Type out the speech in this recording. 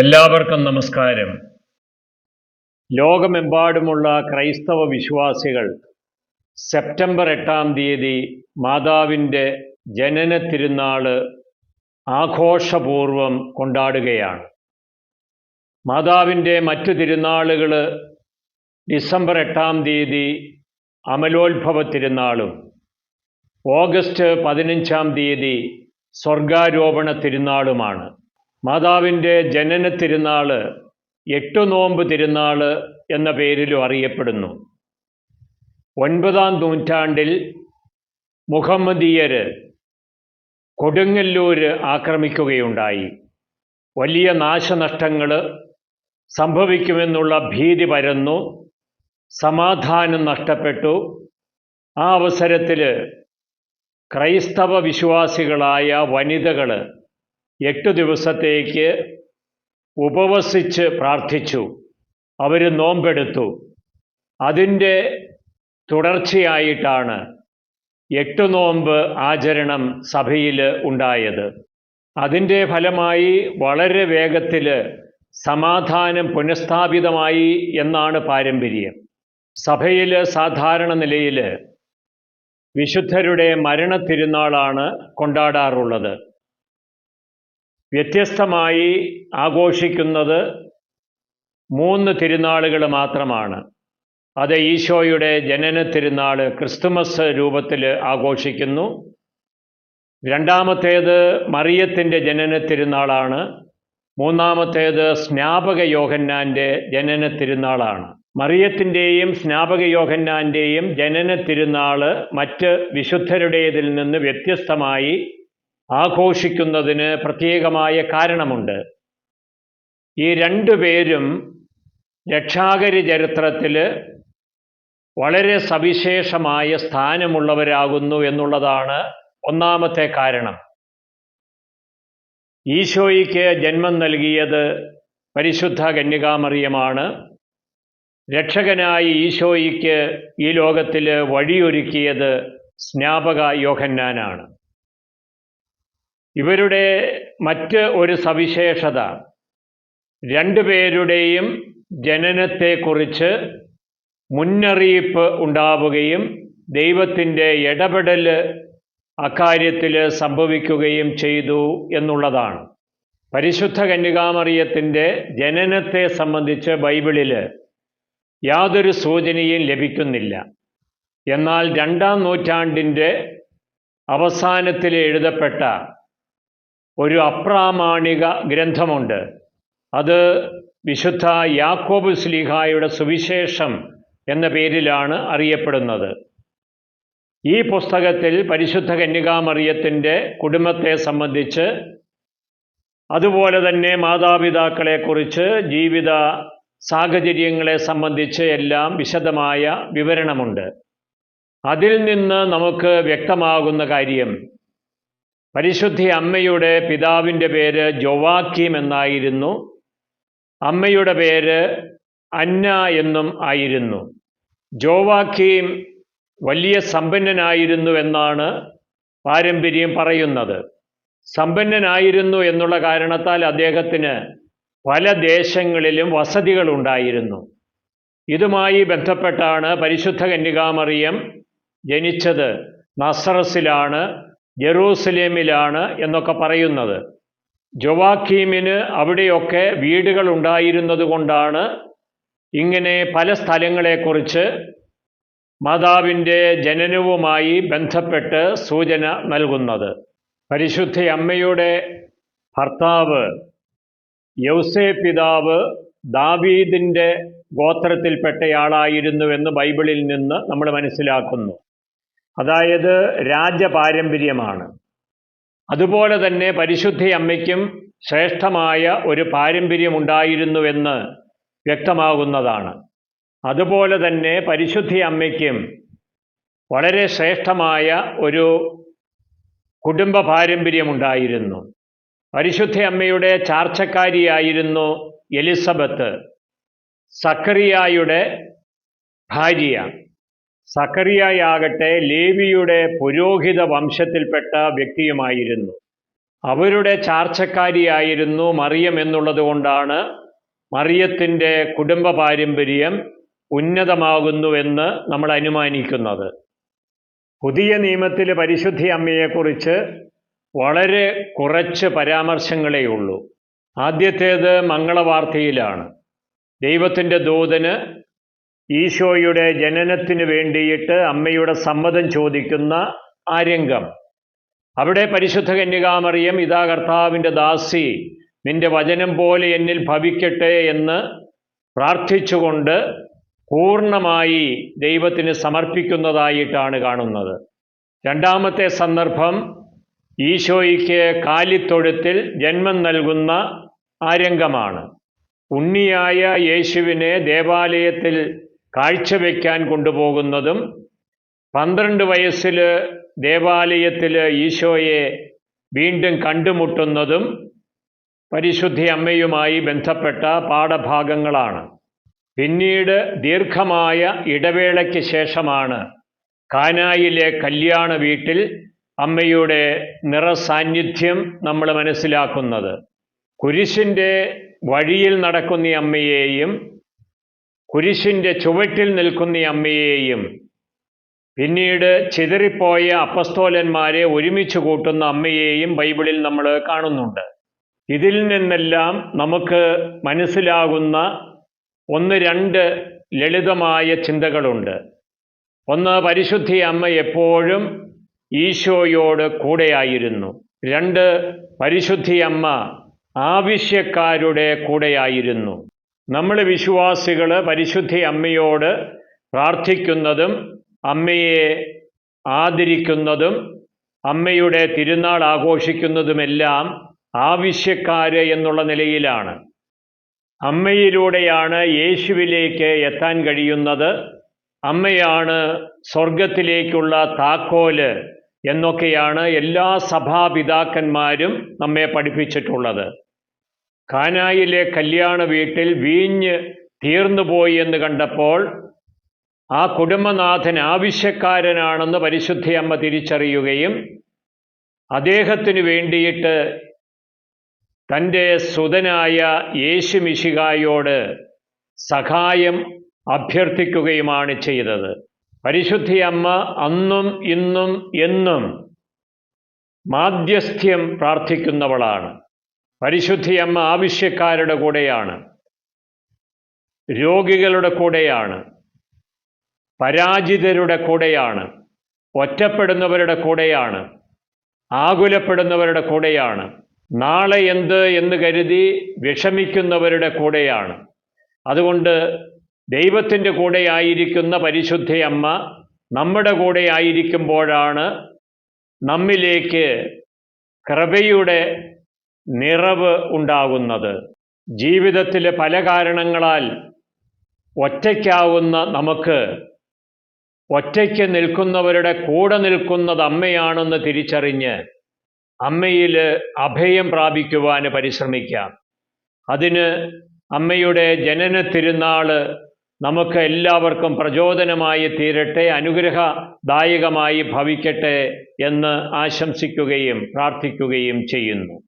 എല്ലാവർക്കും നമസ്കാരം. ലോകമെമ്പാടുമുള്ള ക്രൈസ്തവ വിശ്വാസികൾ സെപ്റ്റംബർ എട്ടാം തീയതി മാതാവിന്റെ ജനന തിരുനാൾ ആഘോഷപൂർവം കൊണ്ടാടുകയാണ്. മാതാവിന്റെ മറ്റു തിരുനാളുകൾ ഡിസംബർ എട്ടാം തീയതി അമലോത്ഭവ തിരുനാളും ഓഗസ്റ്റ് പതിനഞ്ചാം തീയതി സ്വർഗാരോപണ തിരുനാളുമാണ്. മാതാവിന്റെ ജനന തിരുനാൾ എട്ടു നോമ്പ് തിരുനാൾ എന്ന പേരിലും അറിയപ്പെടുന്നു. ഒൻപതാം നൂറ്റാണ്ടിൽ മുഹമ്മദീയര് കൊടുങ്ങല്ലൂര് ആക്രമിക്കുകയുണ്ടായി. വലിയ നാശനഷ്ടങ്ങൾ സംഭവിക്കുമെന്നുള്ള ഭീതി പരന്നു സമാധാനം നഷ്ടപ്പെട്ടു. ആ അവസരത്തിൽ ക്രൈസ്തവ വിശ്വാസികളായ വനിതകൾ എട്ട് ദിവസത്തേക്ക് ഉപവസിച്ച് പ്രാർത്ഥിച്ചു. അവർ നോമ്പെടുത്തു. അതിന്റെ തുടർച്ചയായിട്ടാണ് എട്ട് നോമ്പ് ആചരണം സഭയിൽ ഉണ്ടായത്. അതിന്റെ ഫലമായി വളരെ വേഗത്തിൽ സമാധാനം പുനഃസ്ഥാപിതമായി എന്നാണ് പാരമ്പര്യം. സഭയിൽ സാധാരണ നിലയിൽ വിശുദ്ധരുടെ മരണ മരണത്തിരുന്നാളാണ് കൊണ്ടാടാറുള്ളത്. വ്യത്യസ്തമായി ആഘോഷിക്കുന്നത് മൂന്ന് തിരുനാളുകൾ മാത്രമാണ്. അത് ഈശോയുടെ ജനന തിരുനാൾ ക്രിസ്തുമസ് രൂപത്തിൽ ആഘോഷിക്കുന്നു. രണ്ടാമത്തേത് മറിയത്തിന്റെ ജനന തിരുനാളാണ്. മൂന്നാമത്തേത് സ്നാപക യോഹന്നാന്റെ ജനന തിരുനാളാണ്. മറിയത്തിന്റെയും സ്നാപക യോഹന്നാന്റെയും ജനന തിരുനാൾ മറ്റ് വിശുദ്ധരുടേതിൽ നിന്ന് വ്യത്യസ്തമായി ആഘോഷിക്കുന്നതിന് പ്രത്യേകമായ കാരണമുണ്ട്. ഈ രണ്ടു പേരും രക്ഷാകരി ചരിത്രത്തിൽ വളരെ സവിശേഷമായ സ്ഥാനമുള്ളവരാകുന്നു എന്നുള്ളതാണ് ഒന്നാമത്തെ കാരണം. ഈശോയ്ക്ക് ജന്മം നൽകിയത് പരിശുദ്ധ കന്യകാമറിയമാണ്. രക്ഷകനായി ഈശോയ്ക്ക് ഈ ലോകത്തിൽ വഴിയൊരുക്കിയത് സ്നാപക യോഹന്നാനാണ്. ഇവരുടെ മറ്റ് ഒരു സവിശേഷത. രണ്ടുപേരുടെയും ജനനത്തെക്കുറിച്ച് മുന്നറിയിപ്പ് ഉണ്ടാവുകയും ദൈവത്തിന്റെ ഇടപെടൽ അക്കാര്യത്തിൽ സംഭവിക്കുകയും ചെയ്തു എന്നുള്ളതാണ്. പരിശുദ്ധ കന്യകാമറിയത്തിന്റെ ജനനത്തെ സംബന്ധിച്ച് ബൈബിളിൽ യാതൊരു സൂചനയും ലഭിക്കുന്നില്ല. എന്നാൽ രണ്ടാം നൂറ്റാണ്ടിന്റെ അവസാനത്തിൽ എഴുതപ്പെട്ട ഒരു അപ്രാമാണിക ഗ്രന്ഥമുണ്ട്. അത് വിശുദ്ധ യാക്കോബ് സ്ലീഹായുടെ സുവിശേഷം എന്ന പേരിലാണ് അറിയപ്പെടുന്നത്. ഈ പുസ്തകത്തിൽ പരിശുദ്ധ കന്യകാമറിയത്തിന്റെ കുടുംബത്തെ സംബന്ധിച്ച് അതുപോലെ തന്നെ മാതാപിതാക്കളെക്കുറിച്ച് ജീവിത സാഹചര്യങ്ങളെ സംബന്ധിച്ച് എല്ലാം വിശദമായ വിവരണമുണ്ട്. അതിൽ നിന്ന് നമുക്ക് വ്യക്തമാകുന്ന കാര്യം പരിശുദ്ധി അമ്മയുടെ പിതാവിന്റെ പേര് ജൊവാക്കീം എന്നായിരുന്നു. അമ്മയുടെ പേര് അന്ന എന്നും ആയിരുന്നു. ജോവാക്കീം വലിയ സമ്പന്നനായിരുന്നു എന്നാണ് പാരമ്പര്യം പറയുന്നത്. സമ്പന്നനായിരുന്നു എന്നുള്ള കാരണത്താൽ അദ്ദേഹത്തിന് പല ദേശങ്ങളിലും വസതികളുണ്ടായിരുന്നു ഇതുമായി ബന്ധപ്പെട്ടാണ് പരിശുദ്ധ കന്യകാമറിയം ജനിച്ചത്. നസ്രസിലാണ് ജെറൂസലേമിലാണ് എന്നൊക്കെ പറയുന്നത്. ജൊവാക്കീമിന് അവിടെയൊക്കെ വീടുകൾ ഉണ്ടായിരുന്നത് കൊണ്ടാണ് ഇങ്ങനെ പല സ്ഥലങ്ങളെക്കുറിച്ച് മാതാവിന്റെ ജനനവുമായി ബന്ധപ്പെട്ട് സൂചന നൽകുന്നത്. പരിശുദ്ധ അമ്മയുടെ ഭർത്താവ് യൗസേ പിതാവ് ദാവീദിന്റെ ഗോത്രത്തിൽപ്പെട്ടയാളായിരുന്നുവെന്ന് ബൈബിളിൽ നിന്ന് നമ്മൾ മനസ്സിലാക്കുന്നു. അതായത് രാജപാരമ്പര്യമാണ്. അതുപോലെ തന്നെ പരിശുദ്ധി അമ്മയ്ക്കും ശ്രേഷ്ഠമായ ഒരു പാരമ്പര്യമുണ്ടായിരുന്നുവെന്ന് വ്യക്തമാകുന്നതാണ്. അതുപോലെ തന്നെ പരിശുദ്ധി അമ്മയ്ക്കും വളരെ ശ്രേഷ്ഠമായ ഒരു കുടുംബ പാരമ്പര്യമുണ്ടായിരുന്നു. പരിശുദ്ധ അമ്മയുടെ ചാർച്ചക്കാരിയായിരുന്നു എലിസബത്ത് സക്കറിയായുടെ ഭാര്യ. സക്കറിയായാകട്ടെ ലേവിയുടെ പുരോഹിത വംശത്തിൽപ്പെട്ട വ്യക്തിയുമായിരുന്നു. അവരുടെ ചാർച്ചക്കാരിയായിരുന്നു മറിയം എന്നുള്ളത് കൊണ്ടാണ് മറിയത്തിന്റെ കുടുംബ പാരമ്പര്യം ഉന്നതമാകുന്നുവെന്ന് നമ്മൾ അനുമാനിക്കുന്നത്. പുതിയ നിയമത്തിൽ പരിശുദ്ധി അമ്മയെക്കുറിച്ച് വളരെ കുറച്ച് പരാമർശങ്ങളേ ഉള്ളൂ. ആദ്യത്തേത് മംഗളവാർത്തയിലാണ്. ദൈവത്തിന്റെ ദൂതന് ഈശോയുടെ ജനനത്തിന് വേണ്ടിയിട്ട് അമ്മയുടെ സമ്മതം ചോദിക്കുന്ന ആ രംഗം. അവിടെ പരിശുദ്ധ കന്യകാമറിയം ഇതാ കർത്താവിന്റെ ദാസി നിന്റെ വചനം പോലെ എന്നിൽ ഭവിക്കട്ടെ എന്ന് പ്രാർത്ഥിച്ചുകൊണ്ട് പൂർണമായി ദൈവത്തിന് സമർപ്പിക്കുന്നതായിട്ടാണ് കാണുന്നത്. രണ്ടാമത്തെ സന്ദർഭം ഈശോയ്ക്ക് കാലിത്തൊഴുത്തിൽ ജന്മം നൽകുന്ന ആ രംഗമാണ്. ഉണ്ണിയായ യേശുവിനെ ദേവാലയത്തിൽ കാഴ്ചവെക്കാൻ കൊണ്ടുപോകുന്നതും പന്ത്രണ്ട് വയസ്സിൽ ദേവാലയത്തിൽ ഈശോയെ വീണ്ടും കണ്ടുമുട്ടുന്നതും പരിശുദ്ധി അമ്മയുമായി ബന്ധപ്പെട്ട പാഠഭാഗങ്ങളാണ്. പിന്നീട് ദീർഘമായ ഇടവേളയ്ക്ക് ശേഷമാണ് കാനായിലെ കല്യാണ വീട്ടിൽ അമ്മയുടെ നിറസാന്നിധ്യം നമ്മൾ മനസ്സിലാക്കുന്നത്. കുരിശിന്റെ വഴിയിൽ നടക്കുന്ന അമ്മയെയും കുരിശിന്റെ ചുവട്ടിൽ നിൽക്കുന്ന അമ്മയെയും പിന്നീട് ചിതറിപ്പോയ അപ്പസ്തോലന്മാരെ ഒരുമിച്ച് കൂട്ടുന്ന അമ്മയെയും ബൈബിളിൽ നമ്മൾ കാണുന്നുണ്ട്. ഇതിൽ നിന്നെല്ലാം നമുക്ക് മനസ്സിലാകുന്ന ഒന്ന് രണ്ട് ലളിതമായ ചിന്തകളുണ്ട്. ഒന്ന് പരിശുദ്ധി അമ്മ എപ്പോഴും ഈശോയോട് കൂടെയായിരുന്നു. രണ്ട് പരിശുദ്ധി അമ്മ ആവശ്യക്കാരുടെ കൂടെയായിരുന്നു. നമ്മൾ വിശ്വാസികൾ പരിശുദ്ധി അമ്മയോട് പ്രാർത്ഥിക്കുന്നതും അമ്മയെ ആദരിക്കുന്നതും അമ്മയുടെ തിരുനാൾ ആഘോഷിക്കുന്നതുമെല്ലാം ആവശ്യക്കാര് എന്നുള്ള നിലയിലാണ്. അമ്മയിലൂടെയാണ് യേശുവിലേക്ക് എത്താൻ കഴിയുന്നത്. അമ്മയാണ് സ്വർഗത്തിലേക്കുള്ള താക്കോൽ എന്നൊക്കെയാണ് എല്ലാ സഭാപിതാക്കന്മാരും നമ്മെ പഠിപ്പിച്ചിട്ടുള്ളത്. കാനായിലെ കല്യാണ വീട്ടിൽ വീഞ്ഞ് തീർന്നുപോയി എന്ന് കണ്ടപ്പോൾ ആ കുടുംബനാഥൻ ആവശ്യക്കാരനാണെന്ന് പരിശുദ്ധിയമ്മ തിരിച്ചറിയുകയും അദ്ദേഹത്തിന് വേണ്ടിയിട്ട് തന്റെ സുതനായ യേശു മിശികായോട് സഹായം അഭ്യർത്ഥിക്കുകയുമാണ് ചെയ്തത്. പരിശുദ്ധിയമ്മ അന്നും ഇന്നും എന്നും മാധ്യസ്ഥ്യം പ്രാർത്ഥിക്കുന്നവളാണ്. പരിശുദ്ധിയമ്മ ആവശ്യക്കാരുടെ കൂടെയാണ്. രോഗികളുടെ കൂടെയാണ്. പരാജിതരുടെ കൂടെയാണ്. ഒറ്റപ്പെടുന്നവരുടെ കൂടെയാണ്. ആകുലപ്പെടുന്നവരുടെ കൂടെയാണ്. നാളെ എന്ത് എന്ന് കരുതി വിഷമിക്കുന്നവരുടെ കൂടെയാണ്. അതുകൊണ്ട് ദൈവത്തിന്റെ കൂടെയായിരിക്കുന്ന ആയിരിക്കുന്ന പരിശുദ്ധ അമ്മ നമ്മുടെ കൂടെ ആയിരിക്കുമ്പോഴാണ് നമ്മിലേക്ക് കൃപയുടെ നിറവ് ഉണ്ടാകുന്നത്. ജീവിതത്തിലെ പല കാരണങ്ങളാൽ ഒറ്റയ്ക്കാവുന്ന നമുക്ക് ഒറ്റയ്ക്ക് നിൽക്കുന്നവരുടെ കൂടെ നിൽക്കുന്നത് അമ്മയാണെന്ന് തിരിച്ചറിഞ്ഞ് അമ്മയിൽ അഭയം പ്രാപിക്കുവാൻ പരിശ്രമിക്കാം. അതിന് അമ്മയുടെ ജനന തിരുനാൾ നമുക്ക് എല്ലാവർക്കും പ്രചോദനമായി തീരട്ടെ അനുഗ്രഹദായകമായി ഭവിക്കട്ടെ എന്ന് ആശംസിക്കുകയും പ്രാർത്ഥിക്കുകയും ചെയ്യുന്നു.